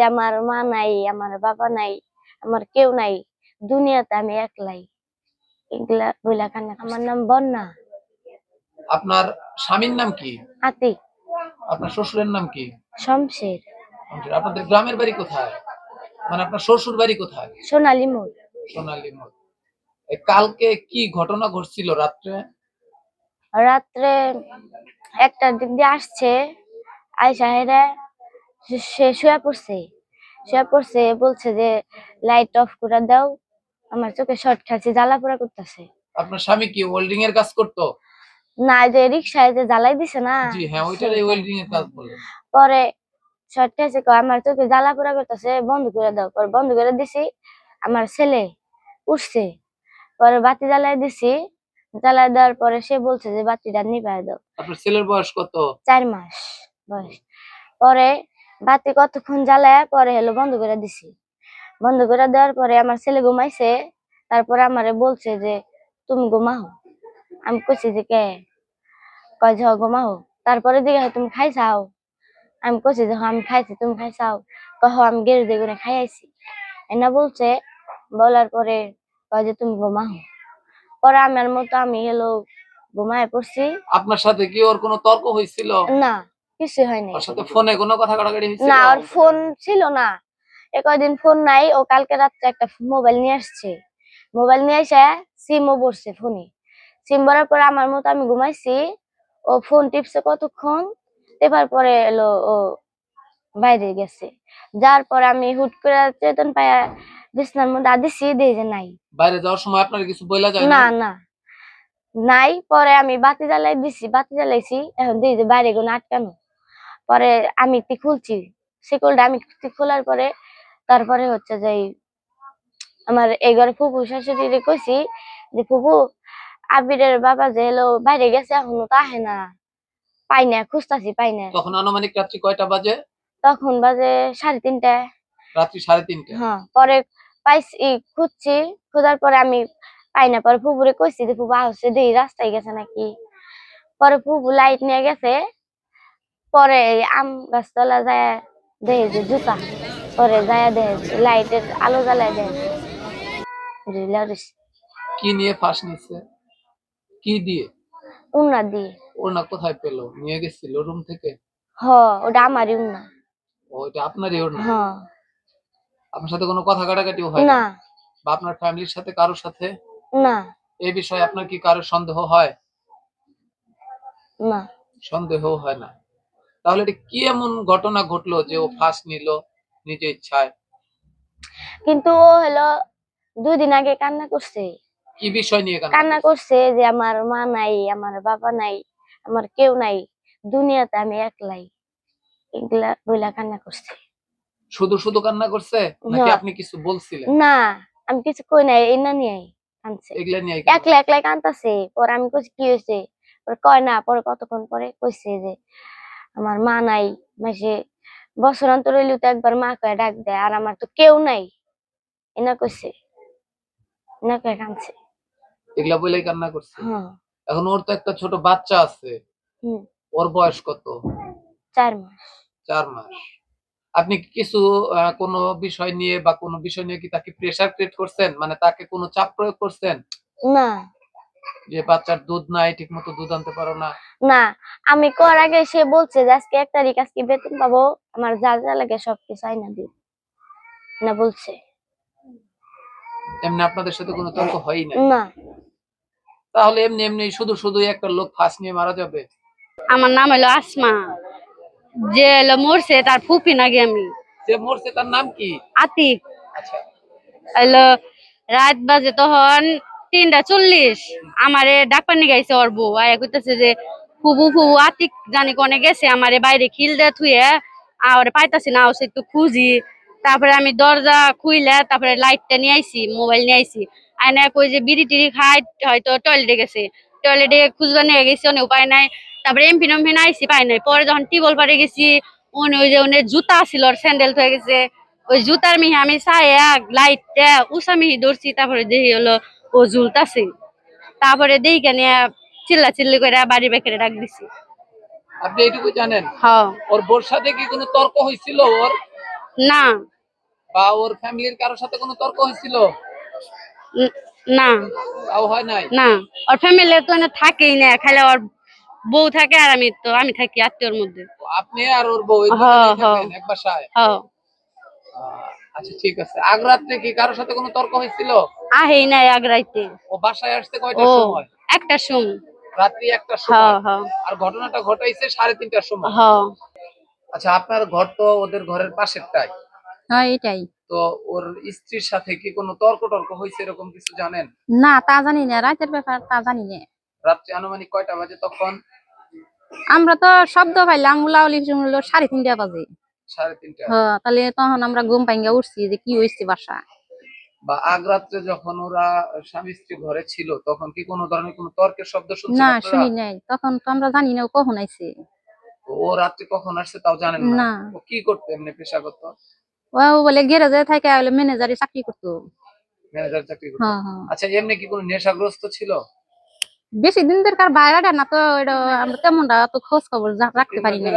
যে আমার মা নাই আমার বাবা নাই আমার কেউ নাই দুনিয়াতে আমি একলাই। এগুলা বইলা কান্না আমার নাম বন্যা। আপনার স্বামীর নাম কি? আতিক। আপনার শ্বশুরের নাম কি? শমশের। আপনাদের গ্রামের বাড়ি কোথায়? মানে আপনার শ্বশুর বাড়ি কোথায়? সোনালী মোড়। সোনালী মোড়। কালকে কি ঘটনা ঘটছিল রাত্রে? রাত্রে একটার দিক দিয়ে আসছে আয়সা হেরা সে শুয়ে পড়ছে। শুয়ে পড়ছে বলছে যে লাইট অফ করে দাও। আমার চোখে শর্ট খাচ্ছে জ্বালা পোড়া করতেছে। আপনার স্বামী কি ওয়েল্ডিং এর কাজ করতো? না যে রিক্সায় যে জ্বালাই দিছে না জি হ্যাঁ ওইটার ওয়েল্ডিং এর কাজ বলে। পরে শর্ট খাচ্ছে কয় আমার চোখে জ্বালা পোড়া করতেছে বন্ধ করে দাও। পরে বন্ধ করে দিছি আমার ছেলে উঠছে। পরে বাতি জ্বালাই দিছি জ্বালাই দেওয়ার পরে সে বলছে যে বাতিটা নিভাই দাও। আপনার ছেলের বয়স কত? চার মাস বয়স। পরে বাতি কতক্ষণ জ্বালায় পরে হলো বন্ধ করে দিছি। বন্ধ করে দেওয়ার পরে আমার ছেলে ঘুমাইছে তারপরে আমারে বলছে যে তুমি ঘুমাও। আমি কইছি যে কে? কয় যে "হ, ঘুমাও। তারপরে দিকে তুমি খাইছাও? আমি কইছি যে আমি খাইছি তুমি খাইছাও? কহ আমি গেড়ে দিয়ে করে খাই আইছি এনা বলছে বলার পরে কয় যে তুমি ঘুমাও। পরে আমার মতো আমি হলো ঘুমায় পড়ছি। আপনার সাথে কি ওর কোনো তর্ক হয়েছিল না। কিছু হয়নি। ওর সাথে ফোনে কোনো কথা কাটাকাটি না ওর ফোন ছিল না। এ কয়দিন ফোন নাই ও কালকে রাত্রে একটা মোবাইল নিয়ে আসছে। মোবাইল নিয়ে এসে সিমও বসছে ফোনে। সিম ভরার পরে আমার মতো আমি ঘুমাইছি ও ফোন টিপছে কতক্ষণ টেপার পরে এলো ও বাইরে গেছে। যার পরে আমি হুট করে চেতন পায়া বিছনার মধ্যে আদিছি দেখি যে নাই। বাইরে যাওয়ার সময় আপনার কিছু বইলা যায় না না? নাই পরে আমি বাতি জ্বালাই দিছি বাতি জ্বালাইছি এখন দেখি যে বাইরে কোনো আটকানো। পরে আমি একটু খুলছি। শিকলটা আমি একটু খোলার পরে তারপরে হচ্ছে যে আমার এই ঘরে ফুপু শাশুড়ি কইছি যে ফুপু আবিরের বাবা যে এলো বাইরে গেছে এখনও তো আহে না। পাই না খুঁজতাছি পাই না। তখন আনুমানিক রাত্রি কয়টা বাজে? তখন বাজে সাড়ে তিনটায় রাত্রি সাড়ে তিনটা। হ্যাঁ পরে পাইছি খুঁজছি খোঁজার পরে আমি পাই না। পরে ফুপুরে কইছি যে ফুপু আসছে দেখি রাস্তায় গেছে নাকি? পরে ফুপু লাইট নিয়ে গেছে পরে এই আম গাছতলা যায় দেখে যে জুতা পরে যায় দেখে লাইটের আলো জ্বালায় দেখে কি নিয়ে ফাঁস নিচ্ছে কি দিয়ে? উন্না দিয়ে। ওর না কোথায় পেল? নিয়ে গেছিল রুম থেকে? হ ওটা আমারই উন্না ও এটা আপনারই ওর না আপনার সাথে কোনো কথা কাটাকাটিও হয় না? না। বা আপনার ফ্যামিলির সাথে কারোর সাথে? না। এই বিষয়ে আপনার কি কারোর সন্দেহ হয়? না। সন্দেহ হয় না। তাহলে এটা কি এমন ঘটনা ঘটলো যে ও ফাঁস নিল নিজে ইচ্ছায়? কিন্তু ও হলো দুই দিন আগে কান্না করছে। কি বিষয় নিয়ে কান্না করছে? যে আমার মা নাই আমার বাবা নাই আমার কেউ নাই দুনিয়াতে আমি একলাই। এগুলা বইলা কান্না করছে। শুধু শুধু কান্না করছে? নাকি না। আপনি কিছু বলছিলেন? না আমি কিছু কই নাই এই না নিয়ে কানছে এগুলা নিয়ে একলা একলাই কান্তাছে পরে আমি কইছি কি হয়েছে পরে কয় না পরে কতক্ষণ পরে কইছে যে আমার মা নাই মাসে বছর অন্তর হইলেও তো একবার মা কয়ে ডাক দেয় আর আমার তো কেউ নাই। এনা কইছে এনা কয়ে কানছে এগুলা বলেই কান্না করছে? হ্যাঁ। এখন ওর তো একটা ছোট বাচ্চা আছে। হুম। ওর বয়স কত? চার মাস। চার মাস। আপনি কি কিছু কোনো বিষয় নিয়ে বা কোনো বিষয় নিয়ে কি তাকে প্রেসার ক্রিয়েট করছেন? মানে তাকে কোনো চাপ প্রয়োগ করছেন? না। যে বাচ্চার দুধ নাই ঠিক মতো দুধ আনতে পারো না। না আমি কর আগে সে বলছে যে আজকে এক তারিখ আজকে বেতন পাবো আমার যা যা লাগে সবকিছু আইনা দিও না বলছে। এমনি আপনাদের সাথে কোনো তর্ক হয়ই না না। তাহলে এমনি এমনি শুধু শুধু একটা লোক ফাঁস নিয়ে মারা যাবে? আমার নাম হলো আসমা। যে হলো মরছে তার ফুপি নাকি আমি। যে মরছে তার নাম কি? আতিক। আচ্ছা। হলো রাত বাজে তখন তিনটা চল্লিশ। আমারে ডাক্তার নিয়ে গেছে ওর বউ। আর কইতেছে যে ফুবু ফুবু আতিক জানি কনে গেছে, আমারে বাইরে খিল দে থুয়ে। আর পাইতাছি না সে একটু খুঁজি। তারপরে আমি দরজা খুইলে, তারপরে লাইটটা নিয়ে আইছি, মোবাইল নিয়ে আইছি। আয়না কই যে, বিড়ি টিড়ি খাই হয়তো টয়লেটে গেছে। টয়লেটে খুঁজবা নিয়ে গেছি, অনেক উপায় নাই। তারপরে এমপি নম্পি আইছি, পাই নাই। পরে যখন টিবল পাড়ে গেছি, উনি ওই যে, উনি জুতা ছিল স্যান্ডেল হয়ে গেছে। ওই জুতার মিহি আমি চাই এক লাইট উষা মিহি ধরছি, তারপরে দেখি হলো ও ঝুলতাছে। তারপরে দেখি কেন চিল্লা চিল্লি করে বাড়ি বেকেরে ডাক দিছি। আপনি এইটুকু জানেন? হ্যাঁ। ওর বোর সাথে কি কোনো তর্ক হয়েছিল ওর? না। বা ওর ফ্যামিলির কারোর সাথে কোনো তর্ক হয়েছিল ন- না। তাও হয় নাই? না। ওর ফ্যামিলি তো এনে থাকেই না। খালি ওর বউ থাকে আর আমি তো আমি থাকি আত্মীয়র মধ্যে। আপনি আর ওর বউ হ্যাঁ, হ্যাঁ। এক বাসায়? হ আহ, আচ্ছা ঠিক আছে। আগ রাত্রে কি কারোর সাথে কোনো তর্ক হয়েছিল? আহেই নাই আগ্রাইতে ও বাসায় আসতে কয়টার সময়? একটা সুম। রাত্রি একটার সময়? আর ঘটনাটা ঘটাইছে সাড়ে তিনটার সময়? হ আচ্ছা আপনার ঘর তো ওদের ঘরের পাশেরটাই। হ্যাঁ এটাই। তো ওর স্ত্রীর সাথে কি কোনো তর্ক টর্ক হয়েছে এরকম কিছু জানেন? না তা জানি না। রাতের ব্যাপার তা জানি না। রাত্রি আনুমানিক কয়টা বাজে তখন? আমরা তো শব্দ পাইলাম উলাউলি সাড়ে তিনটা বাজে। সাড়ে তিনটা হ্যাঁ তাহলে তখন আমরা ঘুম পাইঙ্গা উঠছি যে কি হয়েছে বাসা? বা আগ রাত্রে যখন ওরা স্বামী স্ত্রী ঘরে ছিল তখন কি কোনো ধরনের কোনো তর্কের শব্দ শুনছেন না শুনি নাই। তখন তো আমরা জানি না ও কখন আইছে। ও রাত্রে কখন আসছে তাও জানেন না। ও কি করতে এমনি পেশাগত? ও বলে গ্যারেজে থাকে বলে ম্যানেজারে চাকরি করতো। ম্যানেজার চাকরি করতে। হ্যাঁ হ্যাঁ। আচ্ছা এমনি কি কোনো নেশাগ্রস্ত ছিল? বেশি দিন দরকার বাইরে না তো এটা আমরা তেমনটা তো খোঁজ খবর রাখতে পারি না